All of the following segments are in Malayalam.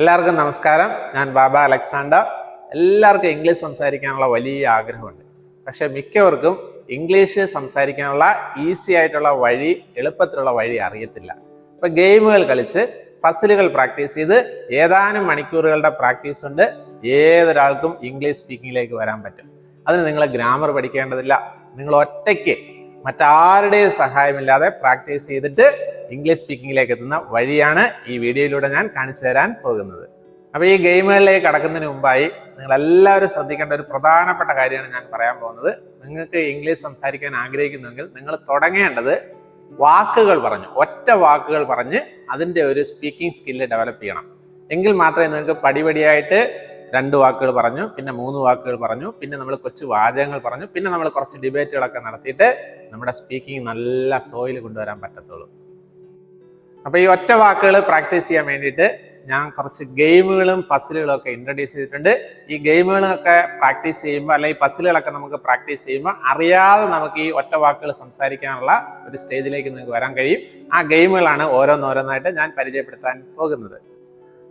എല്ലാവർക്കും നമസ്കാരം. ഞാൻ ബാബ അലക്സാണ്ടർ എല്ലാവർക്കും ഇംഗ്ലീഷ് സംസാരിക്കാനുള്ള വലിയ ആഗ്രഹമുണ്ട്. പക്ഷെ മിക്കവർക്കും ഇംഗ്ലീഷ് സംസാരിക്കാനുള്ള ഈസി ആയിട്ടുള്ള വഴി എളുപ്പത്തിലുള്ള വഴി അറിയത്തില്ല. ഇപ്പൊ ഗെയിമുകൾ കളിച്ച് പസിലുകൾ പ്രാക്ടീസ് ചെയ്ത് ഏതാനും മണിക്കൂറുകളുടെ പ്രാക്ടീസ് കൊണ്ട് ഏതൊരാൾക്കും ഇംഗ്ലീഷ് സ്പീക്കിങ്ങിലേക്ക് വരാൻ പറ്റും. അതിന് നിങ്ങൾ ഗ്രാമർ പഠിക്കേണ്ടതില്ല. നിങ്ങൾ ഒറ്റയ്ക്ക് മറ്റാരുടെയും സഹായമില്ലാതെ പ്രാക്ടീസ് ചെയ്തിട്ട് ഇംഗ്ലീഷ് സ്പീക്കിങ്ങിലേക്ക് എത്തുന്ന വഴിയാണ് ഈ വീഡിയോയിലൂടെ ഞാൻ കാണിച്ചു തരാൻ പോകുന്നത്. അപ്പൊ ഈ ഗെയിമുകളിലേക്ക് കടക്കുന്നതിന് മുമ്പായി നിങ്ങൾ എല്ലാവരും ശ്രദ്ധിക്കേണ്ട ഒരു പ്രധാനപ്പെട്ട കാര്യമാണ് ഞാൻ പറയാൻ പോകുന്നത്. നിങ്ങൾക്ക് ഇംഗ്ലീഷ് സംസാരിക്കാൻ ആഗ്രഹിക്കുന്നുവെങ്കിൽ നിങ്ങൾ തുടങ്ങേണ്ടത് വാക്കുകൾ പറഞ്ഞു ഒറ്റ വാക്കുകൾ പറഞ്ഞ് അതിന്റെ ഒരു സ്പീക്കിംഗ് സ്കില്ല് ഡെവലപ്പ് ചെയ്യണം. എങ്കിൽ മാത്രമേ നിങ്ങൾക്ക് പടിപടിയായിട്ട് രണ്ട് വാക്കുകൾ പറഞ്ഞു പിന്നെ മൂന്ന് വാക്കുകൾ പറഞ്ഞു പിന്നെ നമ്മൾ കൊച്ചു വാചകങ്ങൾ പറഞ്ഞു പിന്നെ നമ്മൾ കുറച്ച് ഡിബേറ്റുകളൊക്കെ നടത്തിയിട്ട് നമ്മുടെ സ്പീക്കിംഗ് നല്ല ഫ്ലോയിൽ കൊണ്ടുവരാൻ പറ്റത്തുള്ളൂ. അപ്പൊ ഈ ഒറ്റ വാക്കുകൾ പ്രാക്ടീസ് ചെയ്യാൻ വേണ്ടിയിട്ട് ഞാൻ കുറച്ച് ഗെയിമുകളും പസിലുകളും ഒക്കെ ഇൻട്രൊഡ്യൂസ് ചെയ്തിട്ടുണ്ട്. ഈ ഗെയിമുകളൊക്കെ പ്രാക്ടീസ് ചെയ്യുമ്പോൾ അല്ലെങ്കിൽ പസിലുകളൊക്കെ നമുക്ക് പ്രാക്ടീസ് ചെയ്യുമ്പോൾ അറിയാതെ നമുക്ക് ഈ ഒറ്റ വാക്കുകൾ സംസാരിക്കാനുള്ള ഒരു സ്റ്റേജിലേക്ക് നിങ്ങൾക്ക് വരാൻ കഴിയും. ആ ഗെയിമുകളാണ് ഓരോന്നോരോന്നായിട്ട് ഞാൻ പരിചയപ്പെടുത്താൻ പോകുന്നത്.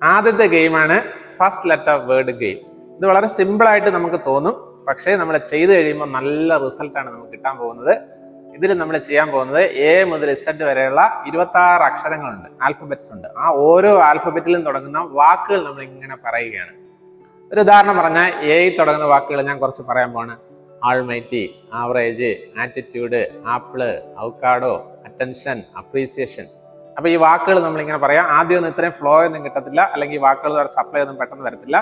ആദ്യത്തെ ഗെയിമാണ് ഫസ്റ്റ് ലെറ്റർ വേർഡ് ഗെയിം. ഇത് വളരെ സിമ്പിളായിട്ട് നമുക്ക് തോന്നും. പക്ഷേ നമ്മൾ ചെയ്ത് കഴിയുമ്പോൾ നല്ല റിസൾട്ടാണ് നമുക്ക് കിട്ടാൻ പോകുന്നത്. ഇതിൽ നമ്മൾ ചെയ്യാൻ പോകുന്നത് എ മുതൽ ഇസഡ് വരെയുള്ള ഇരുപത്തി ആറ് അക്ഷരങ്ങളുണ്ട് ആൽഫബറ്റ്സ് ഉണ്ട്. ആ ഓരോ ആൽഫബറ്റിലും തുടങ്ങുന്ന വാക്കുകൾ നമ്മൾ ഇങ്ങനെ പറയുകയാണ്. ഒരു ഉദാഹരണം പറഞ്ഞാൽ എയിൽ തുടങ്ങുന്ന വാക്കുകൾ ഞാൻ കുറച്ച് പറയാൻ പോണ് almighty average attitude apple avocado attention appreciation അപ്പൊ ഈ വാക്കുകൾ നമ്മൾ ഇങ്ങനെ പറയാം. ആദ്യം ഒന്നും ഇത്രയും ഫ്ലോ ഒന്നും കിട്ടത്തില്ല അല്ലെങ്കിൽ വാക്കുകൾ സപ്ലൈ ഒന്നും പെട്ടെന്ന് വരത്തില്ല.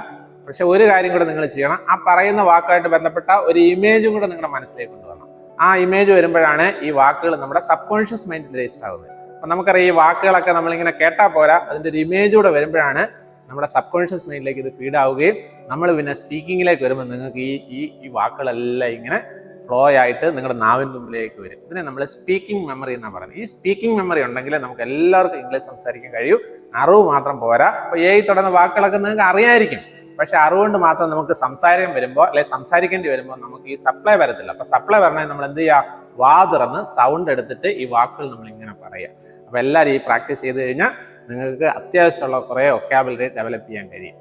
പക്ഷെ ഒരു കാര്യം കൂടെ നിങ്ങൾ ചെയ്യണം. ആ പറയുന്ന വാക്കുമായിട്ട് ബന്ധപ്പെട്ട ഒരു ഇമേജും കൂടെ നിങ്ങളുടെ മനസ്സിലേക്ക് കൊണ്ടുവരണം. ആ ഇമേജ് വരുമ്പോഴാണ് ഈ വാക്കുകൾ നമ്മുടെ സബ് കോൺഷ്യസ് മൈൻഡിൽ രജിസ്റ്റർ ആവുന്നത് അപ്പൊ നമുക്കറിയാം ഈ വാക്കുകളൊക്കെ നമ്മളിങ്ങനെ കേട്ടാൽ പോരാ. അതിന്റെ ഒരു ഇമേജ് കൂടെ വരുമ്പോഴാണ് നമ്മുടെ സബ് കോൺഷ്യസ് മൈൻഡിലേക്ക് ഇത് ഫീഡ് ആവുകയും നമ്മൾ പിന്നെ സ്പീക്കിങ്ങിലേക്ക് വരുമ്പോൾ നിങ്ങൾക്ക് ഈ ഈ ഈ വാക്കുകളെല്ലാം ഇങ്ങനെ ഫ്ലോ ആയിട്ട് നിങ്ങളുടെ നാവിൻ മുമ്പിലേക്ക് വരും. ഇതിനെ നമ്മൾ സ്പീക്കിംഗ് മെമ്മറി എന്നാണ് പറയുന്നത്. ഈ സ്പീക്കിംഗ് മെമ്മറി ഉണ്ടെങ്കിൽ നമുക്ക് എല്ലാവർക്കും ഇംഗ്ലീഷ് സംസാരിക്കാൻ കഴിയും. അറിവ് മാത്രം പോരാ. അപ്പോൾ ഏ തുടങ്ങുന്ന വാക്കുകളൊക്കെ നിങ്ങൾക്ക് അറിയായിരിക്കും. പക്ഷെ അറിവുകൊണ്ട് മാത്രം നമുക്ക് സംസാരം വരുമ്പോൾ അല്ലെ സംസാരിക്കേണ്ടി വരുമ്പോൾ നമുക്ക് ഈ സപ്ലൈ വരത്തില്ല. അപ്പൊ സപ്ലൈ വരണമെങ്കിൽ നമ്മൾ എന്ത് ചെയ്യുക? വാ തുറന്ന് സൗണ്ട് എടുത്തിട്ട് ഈ വാക്കുകൾ നമ്മൾ ഇങ്ങനെ പറയുക. അപ്പൊ എല്ലാവരും ഈ പ്രാക്ടീസ് ചെയ്ത് കഴിഞ്ഞാൽ നിങ്ങൾക്ക് അത്യാവശ്യമുള്ള കുറേ ഒക്കാബിലിറ്റി ഡെവലപ്പ് ചെയ്യാൻ കഴിയും.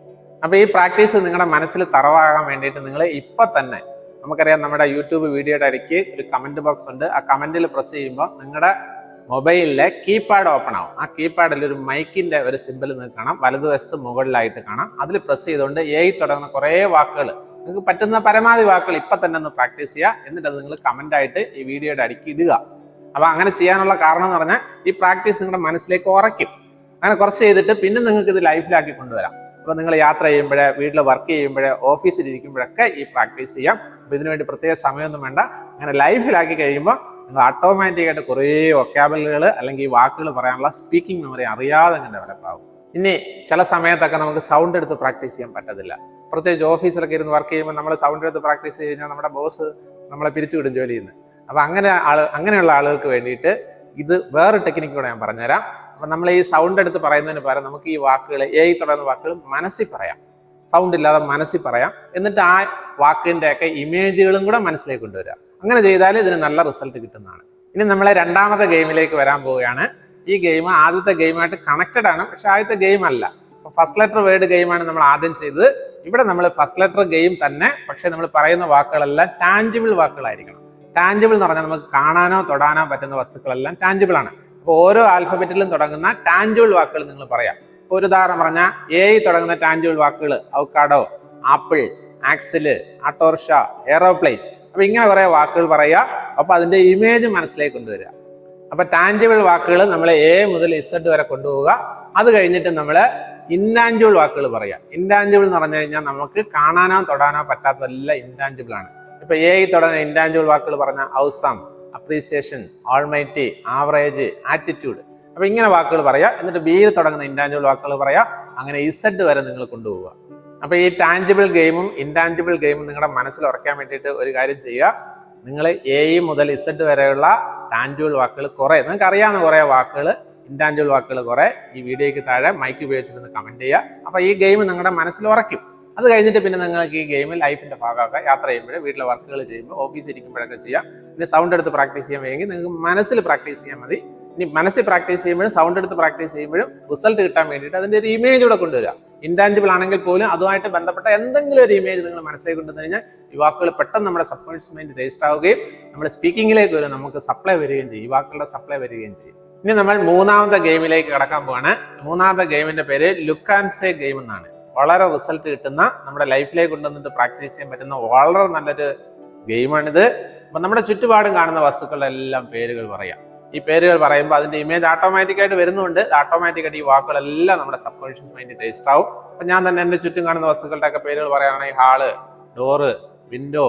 അപ്പൊ ഈ പ്രാക്ടീസ് നിങ്ങളുടെ മനസ്സിൽ തറവാകാൻ വേണ്ടിയിട്ട് നിങ്ങൾ ഇപ്പൊ തന്നെ നമുക്കറിയാം നമ്മുടെ യൂട്യൂബ് വീഡിയോയുടെ ഇടയ്ക്ക് ഒരു കമന്റ് ബോക്സ് ഉണ്ട്. ആ കമന്റിൽ പ്രസ് ചെയ്യുമ്പോൾ നിങ്ങളുടെ മൊബൈലിലെ കീപാഡ് ഓപ്പൺ ആവും. ആ കീപാഡിൽ ഒരു മൈക്കിന്റെ ഒരു സിമ്പിൾ നിങ്ങൾക്ക് കാണാം വലതുവശത്ത് മുകളിലായിട്ട് കാണാം. അതിൽ പ്രസ് ചെയ്തുകൊണ്ട് എ തുടങ്ങുന്ന കുറേ വാക്കുകൾ നിങ്ങൾക്ക് പറ്റുന്ന പരമാവധി വാക്കുകൾ ഇപ്പം തന്നെ ഒന്ന് പ്രാക്ടീസ് ചെയ്യുക. എന്നിട്ട് അത് നിങ്ങൾ കമന്റ് ആയിട്ട് ഈ വീഡിയോയുടെ അടുക്കി ഇടുക. അപ്പോൾ അങ്ങനെ ചെയ്യാനുള്ള കാരണം എന്ന് പറഞ്ഞാൽ ഈ പ്രാക്ടീസ് നിങ്ങളുടെ മനസ്സിലേക്ക് ഉറയ്ക്കും. അങ്ങനെ കുറച്ച് ചെയ്തിട്ട് പിന്നെ നിങ്ങൾക്ക് ഇത് ലൈഫിലാക്കി കൊണ്ടുവരാം. അപ്പോൾ നിങ്ങൾ യാത്ര ചെയ്യുമ്പോഴേ വീട്ടിൽ വർക്ക് ചെയ്യുമ്പോഴേ ഓഫീസിൽ ഇരിക്കുമ്പോഴൊക്കെ ഈ പ്രാക്ടീസ് ചെയ്യാം. അപ്പൊ ഇതിനുവേണ്ടി പ്രത്യേക സമയമൊന്നും വേണ്ട. അങ്ങനെ ലൈഫിലാക്കി കഴിയുമ്പോൾ നിങ്ങൾ ഓട്ടോമാറ്റിക് ആയിട്ട് കുറേ ഒക്കാബലുകൾ അല്ലെങ്കിൽ വാക്കുകൾ പറയാനുള്ള സ്പീക്കിംഗ് മെമ്മറി അറിയാതെ അങ്ങനെ ഡെവലപ്പ് ആകും ഇനി ചില സമയത്തൊക്കെ നമുക്ക് സൗണ്ട് എടുത്ത് പ്രാക്ടീസ് ചെയ്യാൻ പറ്റത്തില്ല. പ്രത്യേകിച്ച് ഓഫീസിലൊക്കെ ഇരുന്ന് വർക്ക് ചെയ്യുമ്പോൾ നമ്മൾ സൗണ്ട് എടുത്ത് പ്രാക്ടീസ് ചെയ്ത് കഴിഞ്ഞാൽ നമ്മുടെ ബോസ് നമ്മളെ പിരിച്ചുവിടും ജോലിയിൽ നിന്ന് അപ്പം അങ്ങനെ ആൾ അങ്ങനെയുള്ള ആളുകൾക്ക് വേണ്ടിയിട്ട് ഇത് വേറെ ടെക്നിക്ക് കൂടെ ഞാൻ പറഞ്ഞുതരാം. അപ്പം നമ്മൾ ഈ സൗണ്ട് എടുത്ത് പറയുന്നതിന് പകരം നമുക്ക് ഈ വാക്കുകൾ എ തുടങ്ങുന്ന വാക്കുകൾ മനസ്സിൽ പറയാം. സൗണ്ട് ഇല്ലാതെ മനസ്സിൽ പറയാം. എന്നിട്ട് ആ വാക്കിന്റെ ഒക്കെ ഇമേജുകളും കൂടെ മനസ്സിലേക്ക് കൊണ്ടുവരിക. അങ്ങനെ ചെയ്താൽ ഇതിന് നല്ല റിസൾട്ട് കിട്ടുന്നതാണ്. ഇനി നമ്മളെ രണ്ടാമത്തെ ഗെയിമിലേക്ക് വരാൻ പോവുകയാണ്. ഈ ഗെയിം ആദ്യത്തെ ഗെയിമായിട്ട് കണക്റ്റഡ് ആണ്. പക്ഷെ ആദ്യത്തെ ഗെയിം അല്ല. ഫസ്റ്റ് ലെറ്റർ വേർഡ് ഗെയിമാണ് നമ്മൾ ആദ്യം ചെയ്തത്. ഇവിടെ നമ്മൾ ഫസ്റ്റ് ലെറ്റർ ഗെയിം തന്നെ പക്ഷെ നമ്മൾ പറയുന്ന വാക്കുകളെല്ലാം ടാഞ്ചിബിൾ വാക്കുകളായിരിക്കണം. ടാഞ്ചിബിൾ എന്ന് പറഞ്ഞാൽ നമുക്ക് കാണാനോ തൊടാനോ പറ്റുന്ന വസ്തുക്കളെല്ലാം ടാഞ്ചിബിൾ ആണ്. അപ്പോൾ ഓരോ ആൽഫബറ്റിലും തുടങ്ങുന്ന ടാഞ്ചിബിൾ വാക്കുകൾ നിങ്ങൾ പറയാം. ഇപ്പോൾ ഒരു ഉദാഹരണം പറഞ്ഞാൽ എ തുടങ്ങുന്ന ടാഞ്ചിബിൾ വാക്കുകൾ avocado apple axle auto rickshaw aeroplane അപ്പൊ ഇങ്ങനെ കുറെ വാക്കുകൾ പറയുക. അപ്പൊ അതിന്റെ ഇമേജ് മനസ്സിലേക്ക് കൊണ്ടുവരിക. അപ്പൊ ടാഞ്ചിബിൾ വാക്കുകൾ നമ്മൾ എ മുതൽ ഇസഡ് വരെ കൊണ്ടുപോവുക. അത് കഴിഞ്ഞിട്ട് നമ്മൾ ഇൻടാഞ്ചിബിൾ വാക്കുകൾ പറയുക. ഇൻടാഞ്ചിബിൾ എന്ന് പറഞ്ഞു കഴിഞ്ഞാൽ നമുക്ക് കാണാനോ തൊടാനോ പറ്റാത്തതെല്ലാം ഇൻടാഞ്ചിബിൾ ആണ്. ഇപ്പൊ എ തുടങ്ങുന്ന ഇൻടാഞ്ചിബിൾ വാക്കുകൾ പറഞ്ഞ awesome appreciation almighty average attitude അപ്പൊ ഇങ്ങനെ വാക്കുകൾ പറയാ. എന്നിട്ട് ബിയിൽ തുടങ്ങുന്ന ഇൻടാഞ്ചിബിൾ വാക്കുകൾ പറയാ. അങ്ങനെ ഇസഡ് വരെ നിങ്ങൾ കൊണ്ടുപോവുക. അപ്പോൾ ഈ ടാഞ്ചിബിൾ ഗെയിമും ഇൻടാഞ്ചിബിൾ ഗെയിമും നിങ്ങളുടെ മനസ്സിൽ ഉറക്കാൻ വേണ്ടിയിട്ട് ഒരു കാര്യം ചെയ്യുക. നിങ്ങൾ എ മുതൽ ഇസഡ് വരെയുള്ള ടാഞ്ചിബിൾ വാക്കുകൾ കുറെ. നിങ്ങൾക്ക് അറിയാവുന്ന കുറേ വാക്കുകൾ ഇൻടാഞ്ചിബിൾ വാക്കുകൾ കുറേ. ഈ വീഡിയോയ്ക്ക് താഴെ മൈക്ക് ഉപയോഗിച്ചിട്ട് കമന്റ് ചെയ്യുക. അപ്പൊ ഈ ഗെയിം നിങ്ങളുടെ മനസ്സിൽ ഉറയ്ക്കും. അത് കഴിഞ്ഞിട്ട് പിന്നെ നിങ്ങൾക്ക് ഈ ഗെയിമിൽ ലൈഫിന്റെ ഭാഗമാക്കുക യാത്ര ചെയ്യുമ്പോൾ വീട്ടിലെ വർക്കുകൾ ചെയ്യുമ്പോൾ ഓഫീസിൽ ഇരിക്കുമ്പോഴൊക്കെ ചെയ്യാം. പിന്നെ സൗണ്ട് എടുത്ത് പ്രാക്ടീസ് ചെയ്യാൻ വേണമെങ്കിൽ നിങ്ങൾക്ക് മനസ്സിൽ പ്രാക്ടീസ് ചെയ്യാൻ മതി. ഇനി മനസ്സിൽ പ്രാക്ടീസ് ചെയ്യുമ്പോഴും സൗണ്ട് എടുത്ത് പ്രാക്ടീസ് ചെയ്യുമ്പോഴും റിസൾട്ട് കിട്ടാൻ വേണ്ടിയിട്ട് അതിന്റെ ഒരു ഇമേജ് കൂടെ കൊണ്ടുവരിക. ഇൻടാഞ്ചിബിൾ ആണെങ്കിൽ പോലും അതുമായിട്ട് ബന്ധപ്പെട്ട എന്തെങ്കിലും ഒരു ഇമേജ് നിങ്ങൾ മനസ്സിലേക്ക് കൊണ്ടുവന്നു കഴിഞ്ഞാൽ യുവാക്കൾ പെട്ടെന്ന് നമ്മുടെ സബ്കോൺഷ്യസ് മൈൻഡ് രജിസ്റ്റർ ആവുകയും നമ്മുടെ സ്പീക്കിങ്ങിലേക്ക് വരും നമുക്ക് സപ്ലൈ വരികയും ചെയ്യും. യുവാക്കളുടെ സപ്ലൈ വരികയും ചെയ്യും. ഇനി നമ്മൾ മൂന്നാമത്തെ ഗെയിമിലേക്ക് കടക്കാൻ പോവാണ്. മൂന്നാമത്തെ ഗെയിമിന്റെ പേര് ലുക്ക് ആൻഡ് സേ ഗെയിം എന്നാണ്. വളരെ റിസൾട്ട് കിട്ടുന്ന നമ്മുടെ ലൈഫിലേക്ക് കൊണ്ടുവന്നിട്ട് പ്രാക്ടീസ് ചെയ്യാൻ പറ്റുന്ന വളരെ നല്ലൊരു ഗെയിമാണിത് അപ്പൊ നമ്മുടെ ചുറ്റുപാടും കാണുന്ന വസ്തുക്കളുടെ എല്ലാം പേരുകൾ പറയാം. ഈ പേരുകൾ പറയുമ്പോൾ അതിന്റെ ഇമേജ് ഓട്ടോമാറ്റിക് ആയിട്ട് വരുന്നുണ്ട്. ഓട്ടോമാറ്റിക് ആയിട്ട് ഈ വാക്കുകളെല്ലാം നമ്മുടെ സബ് കോൺഷ്യസ് മൈൻഡിൽ രജിസ്റ്റർ ആവും. അപ്പൊ ഞാൻ തന്നെ എന്റെ ചുറ്റും കാണുന്ന വസ്തുക്കളുടെ ഒക്കെ പേരുകൾ പറയുകയാണെങ്കിൽ hall door window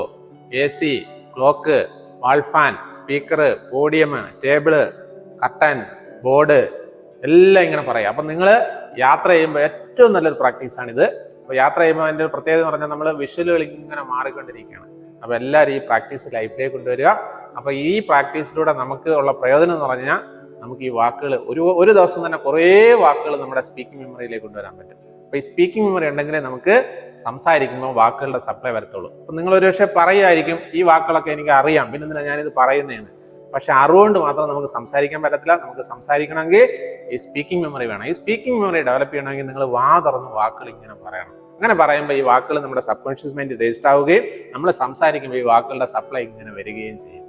A C clock wall fan speaker podium table curtain board എല്ലാം ഇങ്ങനെ പറയാം അപ്പൊ നിങ്ങൾ യാത്ര ചെയ്യുമ്പോൾ ഏറ്റവും നല്ലൊരു പ്രാക്ടീസാണിത് അപ്പോൾ യാത്ര ചെയ്യുമ്പോൾ അതിന്റെ ഒരു പ്രത്യേകത എന്ന് പറഞ്ഞാൽ നമ്മൾ വിഷ്വലുകൾ ഇങ്ങനെ മാറിക്കൊണ്ടിരിക്കുകയാണ്. അപ്പൊ എല്ലാവരും ഈ പ്രാക്ടീസ് ലൈഫിലേക്ക് കൊണ്ടുവരിക. അപ്പൊ ഈ പ്രാക്ടീസിലൂടെ നമുക്ക് ഉള്ള പ്രയോജനം എന്ന് പറഞ്ഞാൽ നമുക്ക് ഈ വാക്കുകൾ ഒരു ഒരു ദിവസം തന്നെ കുറേ വാക്കുകൾ നമ്മുടെ സ്പീക്കിംഗ് മെമ്മറിയിലേക്ക് കൊണ്ടുവരാൻ പറ്റും. അപ്പോൾ ഈ സ്പീക്കിംഗ് മെമ്മറി ഉണ്ടെങ്കിലേ നമുക്ക് സംസാരിക്കുമ്പോൾ വാക്കുകളുടെ സപ്ലൈ വരത്തുള്ളൂ. അപ്പൊ നിങ്ങൾ ഒരു പക്ഷേ പറയുമായിരിക്കും ഈ വാക്കുകളൊക്കെ എനിക്ക് അറിയാം. പിന്നെ എന്തിനാണ് ഞാനിത് പറയുന്നതെന്ന് പക്ഷെ അറിവുകൊണ്ട് മാത്രം നമുക്ക് സംസാരിക്കാൻ പറ്റത്തില്ല. നമുക്ക് സംസാരിക്കണമെങ്കിൽ ഈ സ്പീക്കിംഗ് മെമ്മറി വേണം. ഈ സ്പീക്കിംഗ് മെമ്മറി ഡെവലപ്പ് ചെയ്യണമെങ്കിൽ നിങ്ങൾ വാ തുറന്ന് വാക്കുകൾ ഇങ്ങനെ പറയണം. അങ്ങനെ പറയുമ്പോൾ ഈ വാക്കുകൾ നമ്മുടെ സബ് കോൺഷ്യസ് മൈൻഡ് രജിസ്റ്റർ ആവുകയും നമ്മൾ സംസാരിക്കുമ്പോൾ ഈ വാക്കുകളുടെ സപ്ലൈ ഇങ്ങനെ വരികയും ചെയ്യും.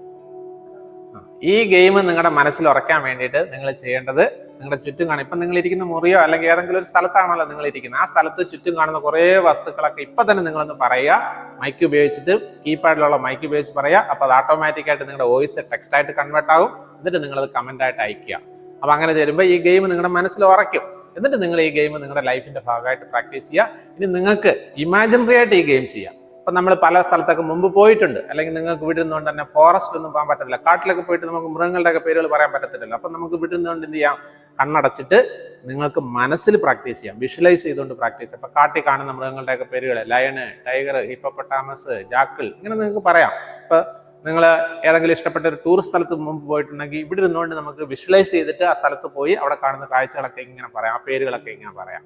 ഈ ഗെയിം നിങ്ങളുടെ മനസ്സിൽ ഉറക്കാൻ വേണ്ടിയിട്ട് നിങ്ങൾ ചെയ്യേണ്ടത് നിങ്ങളുടെ ചുറ്റും കാണും ഇപ്പം നിങ്ങൾ ഇരിക്കുന്ന മുറിയോ അല്ലെങ്കിൽ ഏതെങ്കിലും ഒരു സ്ഥലത്താണല്ലോ നിങ്ങൾ ഇരിക്കുന്നത് ആ സ്ഥലത്ത് ചുറ്റും കാണുന്ന കുറേ വസ്തുക്കളൊക്കെ ഇപ്പം തന്നെ നിങ്ങളൊന്ന് പറയുക. മൈക്ക് ഉപയോഗിച്ചിട്ട് കീപാഡിലുള്ള മൈക്ക് ഉപയോഗിച്ച് പറയുക. അപ്പോൾ അത് ഓട്ടോമാറ്റിക്കായിട്ട് നിങ്ങളുടെ വോയിസ് ടെക്സ്റ്റ് ആയിട്ട് കൺവേർട്ട് ആകും എന്നിട്ട് നിങ്ങളത് കമന്റ് ആയിട്ട് അയക്കുക. അപ്പോൾ അങ്ങനെ ചെയ്യുമ്പോൾ ഈ ഗെയിം നിങ്ങളുടെ മനസ്സിൽ ഉറയ്ക്കും. എന്നിട്ട് നിങ്ങൾ ഈ ഗെയിം നിങ്ങളുടെ ലൈഫിന്റെ ഭാഗമായിട്ട് പ്രാക്ടീസ് ചെയ്യുക. ഇനി നിങ്ങൾക്ക് ഇമാജിനറി ആയിട്ട് ഈ ഗെയിം ചെയ്യാം. ഇപ്പൊ നമ്മൾ പല സ്ഥലത്തൊക്കെ മുമ്പ് പോയിട്ടുണ്ട്. അല്ലെങ്കിൽ നിങ്ങൾക്ക് വീട്ടിൽ നിന്നുകൊണ്ട് തന്നെ ഫോറസ്റ്റ് ഒന്നും പോകാൻ പറ്റത്തില്ല. കാട്ടിലൊക്കെ പോയിട്ട് നമുക്ക് മൃഗങ്ങളുടെ ഒക്കെ പേരുകൾ പറയാൻ പറ്റത്തില്ലല്ലോ. അപ്പം നമുക്ക് വീട്ടിൽ നിന്നുകൊണ്ട് എന്ത് ചെയ്യാം? കണ്ണടച്ചിട്ട് നിങ്ങൾക്ക് മനസ്സിൽ പ്രാക്ടീസ് ചെയ്യാം. വിഷ്വലൈസ് ചെയ്തുകൊണ്ട് പ്രാക്ടീസ് ചെയ്യാം. അപ്പം കാട്ടിൽ കാണുന്ന മൃഗങ്ങളുടെ ഒക്കെ പേരുകൾ ലയണ് ടൈഗർ ഹിപ്പോപ്പൊട്ടാമസ് ജാക്കിൾ ഇങ്ങനെ നിങ്ങൾക്ക് പറയാം. ഇപ്പം നിങ്ങൾ ഏതെങ്കിലും ഇഷ്ടപ്പെട്ട ഒരു ടൂറിസ്റ്റ് സ്ഥലത്ത് മുമ്പ് പോയിട്ടുണ്ടെങ്കിൽ ഇവിടെ ഇരുന്നുകൊണ്ട് നമുക്ക് വിഷ്വലൈസ് ചെയ്തിട്ട് ആ സ്ഥലത്ത് പോയി അവിടെ കാണുന്ന കാഴ്ചകളൊക്കെ ഇങ്ങനെ പറയാം. ആ പേരുകളൊക്കെ ഇങ്ങനെ പറയാം.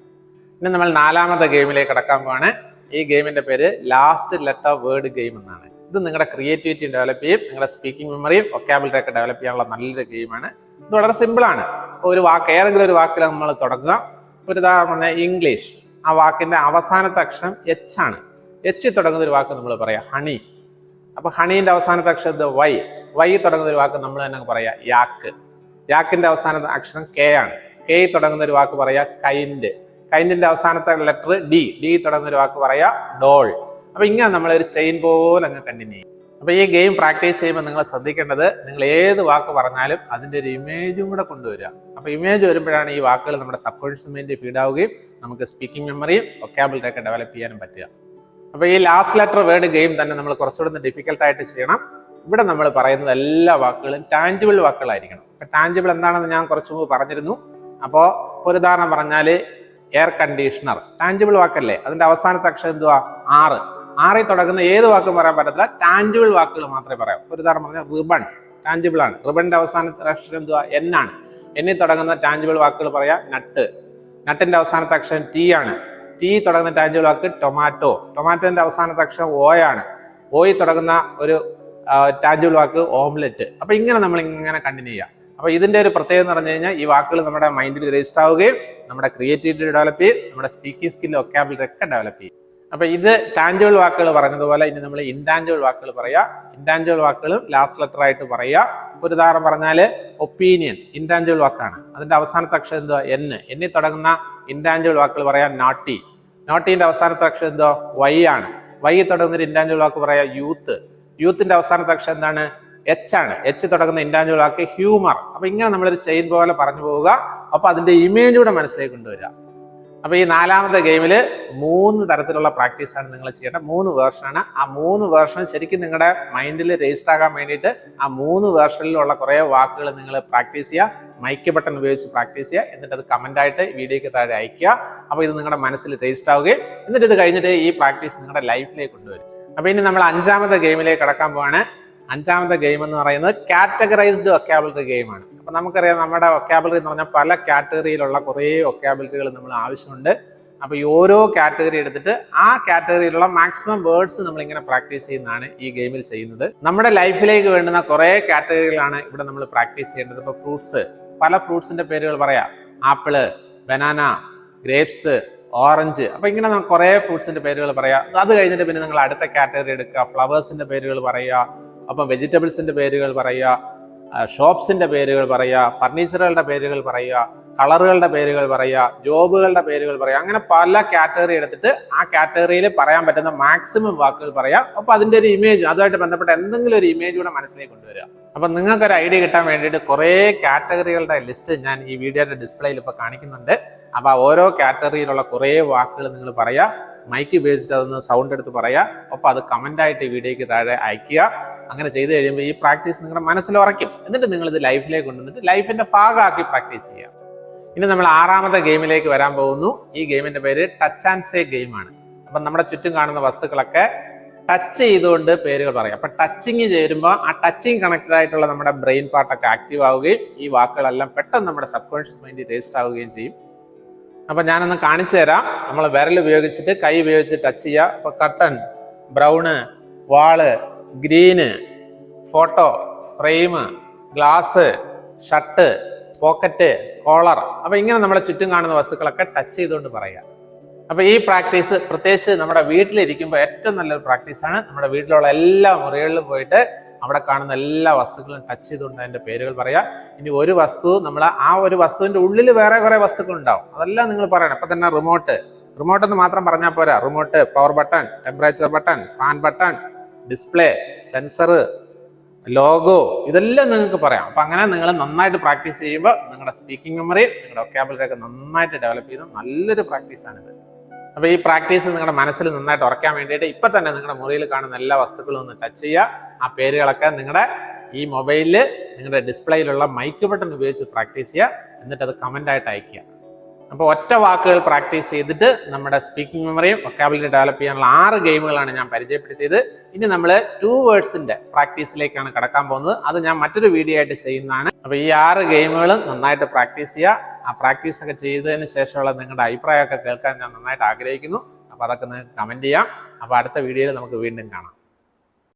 ഇനി നമ്മൾ നാലാമത്തെ ഗെയിമിലേക്ക് കടക്കാൻ പോവാണ്. ഈ ഗെയിമിന്റെ പേര് ലാസ്റ്റ് ലെറ്റർ വേർഡ് ഗെയിം എന്നാണ്. ഇത് നിങ്ങളുടെ ക്രിയേറ്റിവിറ്റി ഡെവലപ്പ് ചെയ്യും നിങ്ങളുടെ സ്പീക്കിംഗ് മെമ്മറിയും ഒക്കാബിലിറ്റി ഒക്കെ ഡെവലപ്പ് ചെയ്യാനുള്ള നല്ലൊരു ഗെയിമാണ് ഇത് വളരെ സിമ്പിൾ ആണ്. ഒരു വാക്ക് ഏതെങ്കിലും ഒരു വാക്കിൽ നമ്മൾ തുടങ്ങുക. ഒരു ഉദാഹരണം ഇംഗ്ലീഷ് ആ വാക്കിന്റെ അവസാനത്തെ അക്ഷരം എച്ച് ആണ്. എച്ച് തുടങ്ങുന്ന ഒരു വാക്ക് നമ്മൾ പറയാം ഹണി അപ്പൊ ഹണീന്റെ അവസാനത്തെ അക്ഷരം വൈ വൈ തുടങ്ങുന്ന ഒരു വാക്ക് നമ്മൾ തന്നെ പറയാം യാക്ക് യാക്കിന്റെ അവസാനത്തെ അക്ഷരം കെ ആണ്. കെ തുടങ്ങുന്ന ഒരു വാക്ക് പറയാ കൈൻഡ് കൈൻഡിന്റെ അവസാനത്തെ ലെറ്റർ ഡി ഡി തുടങ്ങുന്ന ഒരു വാക്ക് പറയാ ഡോൾ അപ്പൊ ഇങ്ങനെ നമ്മൾ ഒരു ചെയിൻ പോലെ അങ്ങ് കണ്ടിന്യൂ ചെയ്യും. അപ്പൊ ഈ ഗെയിം പ്രാക്ടീസ് ചെയ്യുമ്പോൾ നിങ്ങൾ ശ്രദ്ധിക്കേണ്ടത് നിങ്ങൾ ഏത് വാക്ക് പറഞ്ഞാലും അതിന്റെ ഒരു ഇമേജും കൂടെ കൊണ്ടുവരിക. അപ്പൊ ഇമേജ് വരുമ്പോഴാണ് ഈ വാക്കുകൾ നമ്മുടെ സബ് കോൺഷ്യസ് ഫീഡ് ആവുകയും നമുക്ക് സ്പീക്കിംഗ് മെമ്മറിയും ഒക്കാബിലിറ്റി ഒക്കെ ഡെവലപ്പ് ചെയ്യാനും പറ്റുക. അപ്പൊ ഈ ലാസ്റ്റ് ലെറ്റർ വേർഡ് ഗെയിം തന്നെ നമ്മൾ കുറച്ചുകൂടെ ഡിഫിക്കൽട്ട് ആയിട്ട് ചെയ്യണം. ഇവിടെ നമ്മൾ പറയുന്നത് എല്ലാ വാക്കുകളും ടാഞ്ചിബിൾ വാക്കുകളായിരിക്കണം. അപ്പൊ ടാഞ്ചിബിൾ എന്താണെന്ന് ഞാൻ കുറച്ചു മുമ്പ് പറഞ്ഞിരുന്നു. അപ്പോൾ ഒരു ഉദാഹരണം പറഞ്ഞാൽ എയർ കണ്ടീഷണർ. ടാഞ്ചിബിൾ വാക്കല്ലേ? അതിന്റെ അവസാനത്തെ അക്ഷരം എന്തുവാ? ആറ്. ആറിൽ തുടങ്ങുന്ന ഏത് വാക്കും പറയാൻ പറ്റത്തില്ല? ടാഞ്ചിബിൾ വാക്കുകൾ മാത്രമേ പറയാം. ഒരു ഉദാഹരണം പറഞ്ഞാൽ റിബൺ ടാഞ്ചിബിൾ ആണ്. റിബണിന്റെ അവസാനത്തെ അക്ഷരം എന്തുവാ? എൻ ആണ്. എന്നിൽ തുടങ്ങുന്ന ടാഞ്ചിബിൾ വാക്കുകൾ പറയാ. നട്ട് നട്ടിന്റെ അവസാനത്തെ അക്ഷരം ടി ആണ്. ടി തുടങ്ങുന്ന ടാഞ്ചിബിൾ വാക്ക് ടൊമാറ്റോ ടൊമാറ്റോന്റെ അവസാനത്തെ അക്ഷരം ഓ ആണ്. ഓയിൽ തുടങ്ങുന്ന ഒരു ടാഞ്ചിബിൾ വാക്ക് ഓംലെറ്റ് അപ്പൊ ഇങ്ങനെ നമ്മൾ ഇങ്ങനെ കണ്ടിന്യൂ ചെയ്യാം. അപ്പൊ ഇതിന്റെ ഒരു പ്രത്യേകത എന്ന് പറഞ്ഞു കഴിഞ്ഞാൽ ഈ വാക്കുകൾ നമ്മുടെ മൈൻഡിൽ രജിസ്റ്റർ ആവുകയും നമ്മുടെ ക്രിയേറ്റിവിറ്റി ഡെവലപ്പ് ചെയ്യും നമ്മുടെ സ്പീക്കിംഗ് സ്കില്ലും ഒക്കാബിലിറ്റി ഒക്കെ ഡെവലപ്പ് ചെയ്യും. അപ്പൊ ഇത് ടാഞ്ചിബിൾ വാക്കുകൾ പറഞ്ഞതുപോലെ ഇനി നമ്മൾ ഇൻടാഞ്ചിബിൾ വാക്കുകൾ പറയാ. ഇൻടാഞ്ചിബിൾ വാക്കുകളും ലാസ്റ്റ് ലെറ്റർ ആയിട്ട് പറയാ. ഒരു ഉദാഹരണം പറഞ്ഞാൽ ഒപ്പീനിയൻ ഇൻടാഞ്ചിബിൾ വാക്കാണ്. അതിന്റെ അവസാനത്തെ അക്ഷരം എന്തോ എന്ന് എന്നി തുടങ്ങുന്ന ഇൻടാഞ്ചിബിൾ വാക്കുകൾ പറയാ നോട്ടി നോട്ടീന്റെ അവസാനത്തെ അക്ഷരം എന്തോ വൈ ആണ്. വൈ തുടങ്ങുന്ന ഒരു ഇൻടാഞ്ചിബിൾ വാക്ക് പറയാ യൂത്ത് യൂത്തിന്റെ അവസാനത്തെ അക്ഷരം എന്താണ്? എച്ച് ആണ്. എച്ച് തുടങ്ങുന്ന ഇൻടാഞ്ചിബിൾ വാക്ക് ഹ്യൂമർ അപ്പൊ ഇങ്ങനെ നമ്മളൊരു ചെയിൻ പോലെ പറഞ്ഞു പോവുക. അപ്പൊ അതിന്റെ ഇമേജ് കൂടെ മനസ്സിലേക്ക് കൊണ്ടുവരിക. അപ്പൊ ഈ നാലാമത്തെ ഗെയിമിൽ മൂന്ന് തരത്തിലുള്ള പ്രാക്ടീസ് ആണ് നിങ്ങൾ ചെയ്യേണ്ടത്. മൂന്ന് വേർഷനാണ് ആ മൂന്ന് വേർഷൻ ശരിക്കും നിങ്ങളുടെ മൈൻഡിൽ രജിസ്റ്റർ ആകാൻ വേണ്ടിയിട്ട് ആ മൂന്ന് വേർഷനിലുള്ള കുറേ വാക്കുകൾ നിങ്ങൾ പ്രാക്ടീസ് ചെയ്യുക. മൈക്ക് ബട്ടൺ ഉപയോഗിച്ച് പ്രാക്ടീസ് ചെയ്യുക. എന്നിട്ട് അത് കമന്റ് ആയിട്ട് വീഡിയോയ്ക്ക് താഴെ അയക്കുക അപ്പോൾ ഇത് നിങ്ങളുടെ മനസ്സിൽ രജിസ്റ്റർ ആവുകയും എന്നിട്ട് ഇത് കഴിഞ്ഞിട്ട് ഈ പ്രാക്ടീസ് നിങ്ങളുടെ ലൈഫിലേക്ക് കൊണ്ടുവരും. അപ്പോൾ ഇനി നമ്മൾ അഞ്ചാമത്തെ ഗെയിമിലേക്ക് കടക്കാൻ പോവാണ്. അഞ്ചാമത്തെ ഗെയിം എന്ന് പറയുന്നത് കാറ്റഗറൈസ്ഡ് ഒക്കാബിലിറ്റി ഗെയിമാണ് അപ്പൊ നമുക്കറിയാം നമ്മുടെ ഒക്കാബിലിറ്റി എന്ന് പറഞ്ഞാൽ പല കാറ്റഗറിയിലുള്ള കുറേ ഒക്കാബിലിറ്റികൾ നമ്മൾ ആവശ്യമുണ്ട്. അപ്പോൾ ഈ ഓരോ കാറ്റഗറി എടുത്തിട്ട് ആ കാറ്റഗറിയിലുള്ള മാക്സിമം വേർഡ്സ് നമ്മൾ ഇങ്ങനെ പ്രാക്ടീസ് ചെയ്യുന്നതാണ് ഈ ഗെയിമിൽ ചെയ്യുന്നത്. നമ്മുടെ ലൈഫിലേക്ക് വേണ്ടുന്ന കുറേ കാറ്റഗറികളാണ് ഇവിടെ നമ്മൾ പ്രാക്ടീസ് ചെയ്യേണ്ടത്. ഇപ്പൊ ഫ്രൂട്ട്സ് പല ഫ്രൂട്ട്സിന്റെ പേരുകൾ പറയാം. ആപ്പിൾ ബനാന ഗ്രേപ്സ് ഓറഞ്ച് അപ്പോൾ ഇങ്ങനെ കുറേ ഫ്രൂട്ട്സിന്റെ പേരുകൾ പറയാം. അത് കഴിഞ്ഞിട്ട് പിന്നെ നിങ്ങൾ അടുത്ത കാറ്റഗറി എടുക്കുക. ഫ്ലവേഴ്സിന്റെ പേരുകൾ പറയുക. അപ്പം വെജിറ്റബിൾസിന്റെ പേരുകൾ പറയുക ഷോപ്സിന്റെ പേരുകൾ പറയുക ഫർണിച്ചറുകളുടെ പേരുകൾ പറയുക കളറുകളുടെ പേരുകൾ പറയുക ജോബുകളുടെ പേരുകൾ പറയുക അങ്ങനെ പല കാറ്റഗറി എടുത്തിട്ട് ആ കാറ്റഗറിയിൽ പറയാൻ പറ്റുന്ന മാക്സിമം വാക്കുകൾ പറയാം അപ്പോൾ അതിന്റെ ഒരു ഇമേജ് അതുമായിട്ട് ബന്ധപ്പെട്ട എന്തെങ്കിലും ഒരു ഇമേജ് കൂടെ മനസ്സിലേക്ക് കൊണ്ടുവരിക. അപ്പം നിങ്ങൾക്കൊരു ഐഡിയ കിട്ടാൻ വേണ്ടിയിട്ട് കുറേ കാറ്റഗറികളുടെ ലിസ്റ്റ് ഞാൻ ഈ വീഡിയോയുടെ ഡിസ്പ്ലേയിൽ ഇപ്പോൾ കാണിക്കുന്നുണ്ട്. അപ്പോൾ ഓരോ കാറ്റഗറിയിലുള്ള കുറേ വാക്കുകൾ നിങ്ങൾ പറയാ മൈക്ക് ഉപയോഗിച്ചിട്ട് അതൊന്ന് സൗണ്ട് എടുത്ത് പറയാ. ഒപ്പം അത് കമന്റായിട്ട് വീഡിയോയ്ക്ക് താഴെ അയക്കുക അങ്ങനെ ചെയ്ത് കഴിയുമ്പോൾ ഈ പ്രാക്ടീസ് നിങ്ങളുടെ മനസ്സിൽ ഉറയ്ക്കും. എന്നിട്ട് നിങ്ങൾ ഇത് ലൈഫിലേക്ക് കൊണ്ടുവന്നിട്ട് ലൈഫിന്റെ ഭാഗമാക്കി പ്രാക്ടീസ് ചെയ്യാം. ഇനി നമ്മൾ ആറാമത്തെ ഗെയിമിലേക്ക് വരാൻ പോകുന്നു. ഈ ഗെയിമിന്റെ പേര് ടച്ച് ആൻഡ് സേ ഗെയിമാണ് അപ്പം നമ്മുടെ ചുറ്റും കാണുന്ന വസ്തുക്കളൊക്കെ ടച്ച് ചെയ്തുകൊണ്ട് പേരുകൾ പറയാം. അപ്പം ടച്ചിങ് ചേരുമ്പോൾ ആ ടച്ചിങ് കണക്റ്റഡ് ആയിട്ടുള്ള നമ്മുടെ ബ്രെയിൻ പാർട്ടൊക്കെ ആക്റ്റീവ് ആവുകയും ഈ വാക്കുകളെല്ലാം പെട്ടെന്ന് നമ്മുടെ സബ് കോൺഷ്യസ് മൈൻഡിൽ രജിസ്റ്റർ ആവുകയും ചെയ്യും. അപ്പൊ ഞാനൊന്ന് കാണിച്ചു തരാം. നമ്മൾ വിരൽ ഉപയോഗിച്ചിട്ട് കൈ ഉപയോഗിച്ച് ടച്ച് ചെയ്യുക അപ്പൊ curtain brown wall green photo frame glass shirt pocket collar അപ്പൊ ഇങ്ങനെ നമ്മളെ ചുറ്റും കാണുന്ന വസ്തുക്കളൊക്കെ ടച്ച് ചെയ്തുകൊണ്ട് പറയാം അപ്പൊ ഈ പ്രാക്ടീസ് പ്രത്യേകിച്ച് നമ്മുടെ വീട്ടിലിരിക്കുമ്പോൾ ഏറ്റവും നല്ലൊരു പ്രാക്ടീസാണ് നമ്മുടെ വീട്ടിലുള്ള എല്ലാ മുറികളിലും പോയിട്ട് അവിടെ കാണുന്ന എല്ലാ വസ്തുക്കളും ടച്ച് ചെയ്തുകൊണ്ട് അതിന്റെ പേരുകൾ പറയാം. ഇനി ഒരു വസ്തു നമ്മൾ ആ ഒരു വസ്തുവിന്റെ ഉള്ളിൽ വേറെ കുറേ വസ്തുക്കൾ ഉണ്ടാവും. അതെല്ലാം നിങ്ങൾ പറയണം. ഇപ്പം തന്നെ റിമോട്ട് റിമോട്ട് എന്ന് മാത്രം പറഞ്ഞാൽ പോരാ. Remote power button temperature button fan button display sensor logo ഇതെല്ലാം നിങ്ങൾക്ക് പറയാം. അപ്പം അങ്ങനെ നിങ്ങൾ നന്നായിട്ട് പ്രാക്ടീസ് ചെയ്യുമ്പോൾ നിങ്ങളുടെ സ്പീക്കിംഗ് മെമ്മറി നിങ്ങളുടെ ഒക്കെ നന്നായിട്ട് ഡെവലപ്പ് ചെയ്യുന്ന നല്ലൊരു പ്രാക്ടീസാണിത് അപ്പൊ ഈ പ്രാക്ടീസ് നിങ്ങളുടെ മനസ്സിൽ നന്നായിട്ട് ഉറക്കാൻ വേണ്ടിയിട്ട് ഇപ്പൊ തന്നെ നിങ്ങളുടെ മുറിയിൽ കാണുന്ന എല്ലാ വസ്തുക്കളും ഒന്ന് ടച്ച് ചെയ്യുക. ആ പേരുകളൊക്കെ നിങ്ങളുടെ ഈ മൊബൈലിൽ നിങ്ങളുടെ ഡിസ്പ്ലേയിലുള്ള മൈക്ക് ബട്ടൺ ഉപയോഗിച്ച് പ്രാക്ടീസ് ചെയ്യുക. എന്നിട്ട് അത് കമന്റ് ആയിട്ട് അയക്കുക അപ്പോൾ ഒറ്റ വാക്കുകൾ പ്രാക്ടീസ് ചെയ്തിട്ട് നമ്മുടെ സ്പീക്കിംഗ് മെമ്മറിയും വൊക്കാബിലിറ്റി ഡെവലപ്പ് ചെയ്യാനുള്ള ആറ് ഗെയിമുകളാണ് ഞാൻ പരിചയപ്പെടുത്തിയത്. ഇനി നമ്മൾ ടു വേർഡ്സിന്റെ പ്രാക്ടീസിലേക്കാണ് കടക്കാൻ പോകുന്നത്. അത് ഞാൻ മറ്റൊരു വീഡിയോ ആയിട്ട് ചെയ്യുന്നതാണ്. അപ്പോൾ ഈ ആറ് ഗെയിമുകളും നന്നായിട്ട് പ്രാക്ടീസ് ചെയ്യുക. ആ പ്രാക്ടീസ് ഒക്കെ ചെയ്തതിന് ശേഷമുള്ള നിങ്ങളുടെ അഭിപ്രായമൊക്കെ കേൾക്കാൻ ഞാൻ നന്നായിട്ട് ആഗ്രഹിക്കുന്നു. അപ്പോൾ അതൊക്കെ കമന്റ് ചെയ്യാം. അപ്പോൾ അടുത്ത വീഡിയോയിൽ നമുക്ക് വീണ്ടും കാണാം.